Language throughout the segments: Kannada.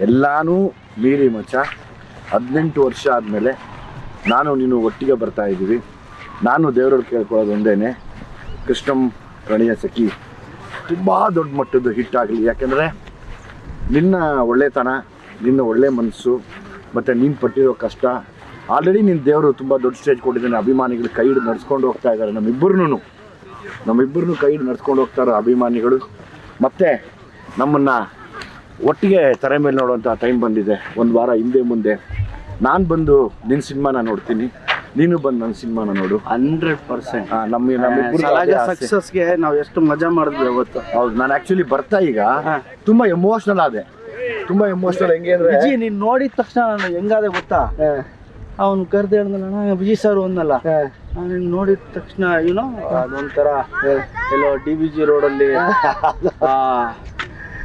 ಎಲ್ಲಾನು ಮೀರಿ ಮಚ್ಚ. ಹದಿನೆಂಟು ವರ್ಷ ಆದಮೇಲೆ ನಾನು ನೀನು ಒಟ್ಟಿಗೆ ಬರ್ತಾ ಇದ್ದೀವಿ. ನಾನು ದೇವರಲ್ಲಿ ಕೇಳ್ಕೊಳ್ಳೋದು ಒಂದೇನೆ. ಕೃಷ್ಣಂ ರಣಿಯ ಸಖಿ. ತುಂಬ ದೊಡ್ಡ ಮಟ್ಟದ್ದು ಹಿಟ್ ಆಗಲಿ. ಯಾಕೆಂದರೆ ನಿನ್ನ ಒಳ್ಳೆತನ, ನಿನ್ನ ಒಳ್ಳೆ ಮನಸ್ಸು, ಮತ್ತು ನೀನು ಪಟ್ಟಿರೋ ಕಷ್ಟ ಆಲ್ರೆಡಿ ನಿನ್ನ ದೇವರು ತುಂಬ ದೊಡ್ಡ ಸ್ಟೇಜ್ ಕೊಟ್ಟಿದ್ದಾನೆ. ಅಭಿಮಾನಿಗಳು ಕೈ ಹಿಡಿದು ನಡ್ಸ್ಕೊಂಡು ಹೋಗ್ತಾ ಇದ್ದಾರೆ. ನಮ್ಮಿಬ್ಬರನ್ನೂ. ನಮ್ಮಿಬ್ಬರನ್ನೂ ಕೈ ಹಿಡಿದು ನಡ್ಸ್ಕೊಂಡು ಹೋಗ್ತಾರೆ ಅಭಿಮಾನಿಗಳು. ಮತ್ತು ನಮ್ಮನ್ನು ಒಟ್ಟಿಗೆ ತೆರೆ ಮೇಲೆ ನೋಡುವಂಥ ಟೈಮ್ ಬಂದಿದೆ. ಒಂದು ವಾರ ಹಿಂದೆ ಮುಂದೆ. ನಾನು ಬಂದು ನಿನ್ನ ಸಿನಿಮಾನ ನೋಡ್ತೀನಿ. ನೀನು ಬಂದು ನನ್ನ ಸಿನಿಮಾನ ನೋಡು. Hundred percent. ನಮ್ಮ ನಮ್ಮ. ಸಕ್ಸಸ್ಗೆ ನಾವು ಎಷ್ಟು ಮಜಾ ಮಾಡಿದ್ವಿ ಅವತ್ತು. ಹೌದು ನಾನು ಆ್ಯಕ್ಚುಲಿ ಬರ್ತಾ ಈಗ. ತುಂಬ ಎಮೋಷ್ನಲ್ ಆದೆ. ತುಂಬ ಎಮೋಷ್ನಲ್ ಹೆಂಗೆ ಅಂದರೆ ಜಿ ನೀನು ನೋಡಿದ ತಕ್ಷಣ ನಾನು ಹೆಂಗಾದೆ ಗೊತ್ತಾ? ಅವ್ನು ಕರೆದ ಹೇಳ್ದಲ್ಲ ವಿಜಿ ಸರ್ ಒಂದಲ್ಲ. ನಾನು ನೋಡಿದ ತಕ್ಷಣ ಏನೋ ಅದೊಂಥರ ಎಲ್ಲೋ ಡಿ ವಿ ಜಿ ರೋಡಲ್ಲಿ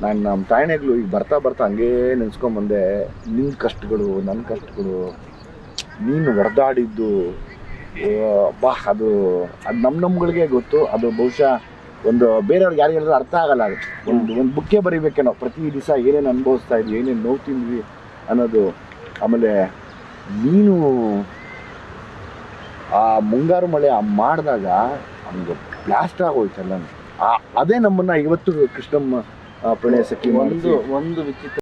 ನಾನು ನಮ್ಮ ತಾಯಣೆಗಳು ಈಗ ಬರ್ತಾ ಬರ್ತಾ ಹಂಗೇ ನೆನೆಸ್ಕೊಂಬಂದೆ ನಿನ್ನ ಕಷ್ಟಗಳು ನನ್ನ ಕಷ್ಟಗಳು ನೀನು ಹೊಡೆದಾಡಿದ್ದು ಬಾ ಅದು ಅದು ನಮ್ಮ ನಮ್ಗಳಿಗೆ ಗೊತ್ತು ಅದು ಬಹುಶಃ ಒಂದು ಬೇರೆಯವ್ರಿಗೆ ಯಾರಿಗೆಲ್ಲರೂ ಅರ್ಥ ಆಗಲ್ಲ ಅದು. ಒಂದು ಒಂದು ಬುಕ್ಕೇ ನಾವು ಪ್ರತಿ ದಿವಸ ಏನೇನು ಅನುಭವಿಸ್ತಾ ಇದ್ವಿ ಏನೇನು ನೋವು ತಿಂದ್ವಿ ಅನ್ನೋದು. ಆಮೇಲೆ ನೀನು ಆ ಮುಂಗಾರು ಮಳೆ ಆ ಮಾಡಿದಾಗ ಹಂಗೆ ಬ್ಲಾಸ್ಟ್ ಆಗೋಯ್ತಲ್ಲ ಆ ಅದೇ ನಮ್ಮನ್ನು ಇವತ್ತು ಕೃಷ್ಣಮ್ಮ ಆ, ಪ್ರಣಯ ಸಖಿ ಒಂದು ಒಂದು ವಿಚಿತ್ರ